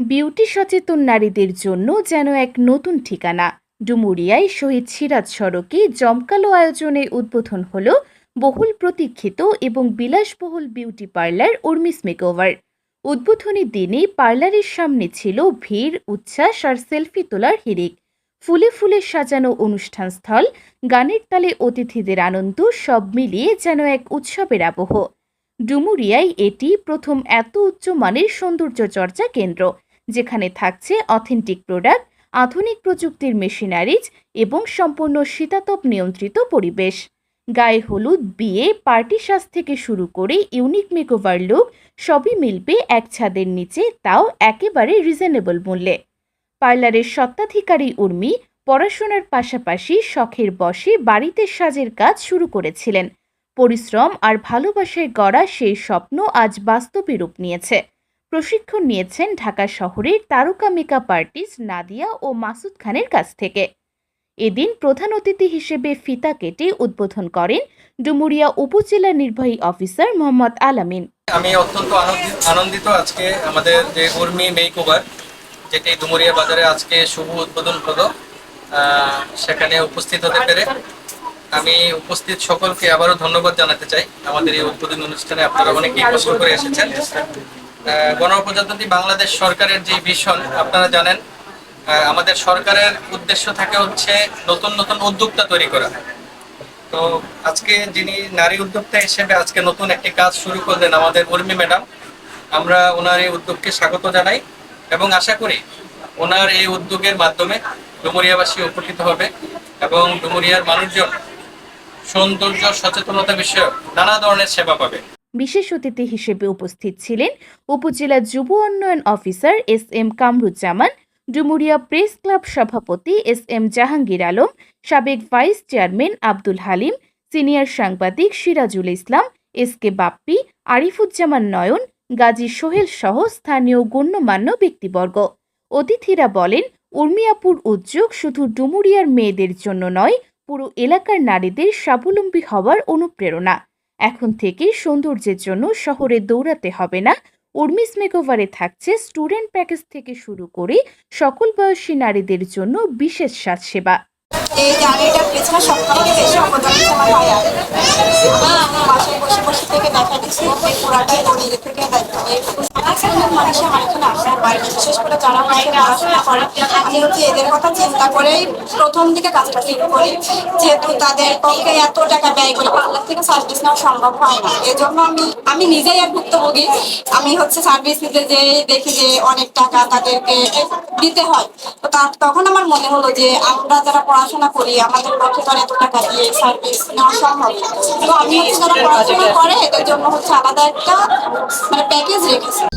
Beauty সচেতন নারীদের জন্য যেন এক নতুন ঠিকানা। ডুমুরিয়ায় শহীদ সিরাজ সড়কে জমকালো আয়োজনে উদ্বোধন হল বহুল প্রতীক্ষিত এবং বিলাসবহুল বিউটি পার্লার উর্মিস মেকওভার। উদ্বোধনী দিনে পার্লারের সামনে ছিল ভিড়, উচ্ছ্বাস আর সেলফি তোলার হিরিক ফুলে ফুলে সাজানো অনুষ্ঠানস্থল গানের তালে অতিথিদের আনন্দ সব মিলিয়ে যেন এক উৎসবের আবহ। ডুমুরিয়ায় এটি প্রথম এত উচ্চমানের সৌন্দর্য চর্চা কেন্দ্র। যেখানে থাকছে অথেন্টিক প্রোডাক্ট আধুনিক প্রযুক্তির মেশিনারিজ এবং সম্পূর্ণ শীতাতপ নিয়ন্ত্রিত পরিবেশ। গায়ে হলুদ, বিয়ে, পার্টি সাজ থেকে শুরু করে ইউনিক মেকওভার লুক সবই মিলবে এক ছাদের নিচে, তাও একেবারে রিজনেবল মূল্যে। পার্লারের স্বত্বাধিকারী উর্মি পড়াশোনার পাশাপাশি শখের বশে বাড়িতে সাজের কাজ শুরু করেছিলেন। পরিশ্রম আর ভালোবাসায় গড়া সেই স্বপ্ন আজ বাস্তবে রূপ নিয়েছে। প্রশিক্ষণ নিয়েছেন ঢাকা শহরের তারকা মেকআপ আর্টিস্ট নাদিয়া ও মাসুদ খানের কাছ থেকে। এদিন প্রধান অতিথি হিসেবে ফিতা কেটে উদ্বোধন করেন ডুমুরিয়া উপজেলা নির্বাহী অফিসার মোহাম্মদ আলামিন। আমি অত্যন্ত আনন্দিত আজকে আমাদের যে উর্মি মেক ওভার যেটি ডুমুরিয়া বাজারে আজকে শুভ উদ্বোধন হলো সেখানে উপস্থিত হতে পেরে আমি উপস্থিত সকলকে আবারও ধন্যবাদ জানাতে চাই। আমাদের এই উদ্বোধন অনুষ্ঠানে আপনারা অনেকেই কষ্ট করে এসেছেন। গণপ্রজাতন্ত্রী বাংলাদেশ সরকারের যে ভিশন আপনারা জানেন আমাদের সরকারের উদ্দেশ্য থাকে হচ্ছে নতুন নতুন উদ্যোক্তা তৈরি করা। তো আজকে যিনি নারী উদ্যোক্তা হিসেবে আজকে নতুন একটি কাজ শুরু করলেন আমাদের উর্মি ম্যাডাম, আমরা ওনার এই উদ্যোগকে স্বাগত জানাই এবং আশা করি ওনার এই উদ্যোগের মাধ্যমে ডুমুরিয়াবাসী উপকৃত হবে এবং ডুমুরিয়ার মানুষজন সৌন্দর্য, সচেতনতা বিষয়ক নানা ধরনের সেবা পাবে। বিশেষ অতিথি হিসেবে উপস্থিত ছিলেন উপজেলা যুব উন্নয়ন officer S M Kamruzzaman, Dumuria press club সভাপতি এস এম জাহাঙ্গীর আলম, সাবেক vice chairman Abdul Halim, senior সাংবাদিক সিরাজুল ইসলাম, এস কে বাপ্পি, আরিফুজ্জামান নয়ন, গাজী সোহেল সহ স্থানীয় গণ্যমান্য ব্যক্তিবর্গ। অতিথিরা বলেন, উর্মিয়াপুর উদ্যোগ শুধু ডুমুরিয়ার মেয়েদের জন্য নয়, পুরো এলাকার নারীদের স্বাবলম্বী হওয়ার অনুপ্রেরণা। এখন থেকে সৌন্দর্যের জন্য শহরে দৌড়াতে হবে না। উর্মিস মেকওভারে থাকছে স্টুডেন্ট প্যাকেজ থেকে শুরু করে সকল বয়সী নারীদের জন্য বিশেষ সাজসেবা এই বিশেষ করে যারা এদের কথা চিন্তা করেই প্রথম কাজটা করি। যেহেতু তাদের পক্ষে এত টাকা ব্যয় থেকে সার্ভিস নেওয়া সম্ভব হয় না। এজন্য আমি আমি নিজেই এক ভুক্তভোগী। আমি হচ্ছে সার্ভিস নিতে যে দেখি যে অনেক টাকা তাদেরকে দিতে হয়। তা- তখন আমার মনে হলো যে আমরা যারা পড়াশোনা করি, আমাদের পক্ষে তো এত টাকা দিয়ে সার্ভিস নেওয়া সম্ভব তো আমি হচ্ছে যারা পড়াশোনা করে, এদের জন্য হচ্ছে আলাদা একটা মানে প্যাকেজ রেখেছি।